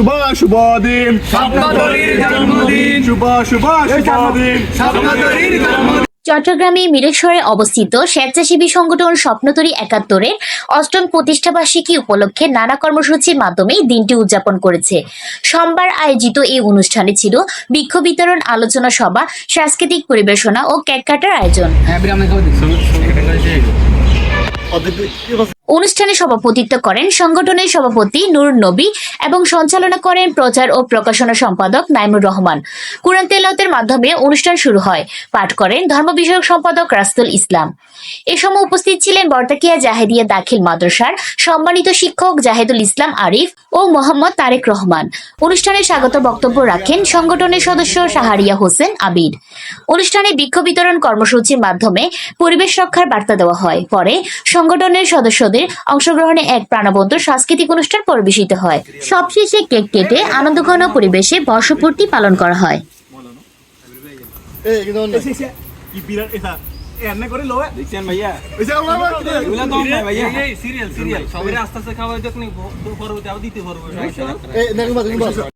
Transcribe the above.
শুভ শুভ দিন জন্মদিন। শুভ শুভ শুভ দিন জন্মদিন। চট্টগ্রামে মিরেশ্বরে অবস্থিত স্বেচ্ছাসেবী সংগঠন স্বপ্নতরী একাত্তরের অষ্টম প্রতিষ্ঠাবার্ষিকী উপলক্ষে নানা কর্মসূচির মাধ্যমে দিনটি উদযাপন করেছে। সোমবার আয়োজিত এই অনুষ্ঠানে ছিল বৃক্ষ বিতরণ আলোচনা সভা সাংস্কৃতিক পরিবেশনা ও কেক কাটার আয়োজন। অনুষ্ঠানে সভাপতিত্ব করেন সংগঠনের সভাপতি নূর নবী এবং সঞ্চালনা করেন প্রচার ও প্রকাশনা সম্পাদক নাইমুর রহমান। কুরআন তেলাওয়াতের মাধ্যমে অনুষ্ঠান শুরু হয়। পাঠ করেন ধর্ম বিষয়ক সম্পাদক রাস্তুল ইসলাম। এ সময় উপস্থিত ছিলেন বর্তাকিয়া জাহেদিয়া দাখিল মাদ্রাসার সম্মানিত শিক্ষক জাহেদুল ইসলাম আরিফ ও মোহাম্মদ তারেক রহমান। অনুষ্ঠানে স্বাগত বক্তব্য রাখেন সংগঠনের সদস্য সাহারিয়া হোসেন আবির অনুষ্ঠানে বৃক্ষ বিতরণ কর্মসূচির মাধ্যমে পরিবেশ রক্ষার বার্তা দেওয়া হয়। পরে সংগঠনের সদস্যদের অংশগ্রহণে এক প্রাণবন্ত সাংস্কৃতিক অনুষ্ঠান পরিবেশিত হয়। সবশেষে কেক কেটে আনন্দঘন পরিবেশে বর্ষপূর্তি পালন করা হয়। করে লো দেখছেন ভাইয়া? এগুলা ভাইয়া। সিরিয়াল সিরিয়াল সবাই আস্তে আস্তে খাওয়া যাক পরবর্তী আবার দিতে পারব।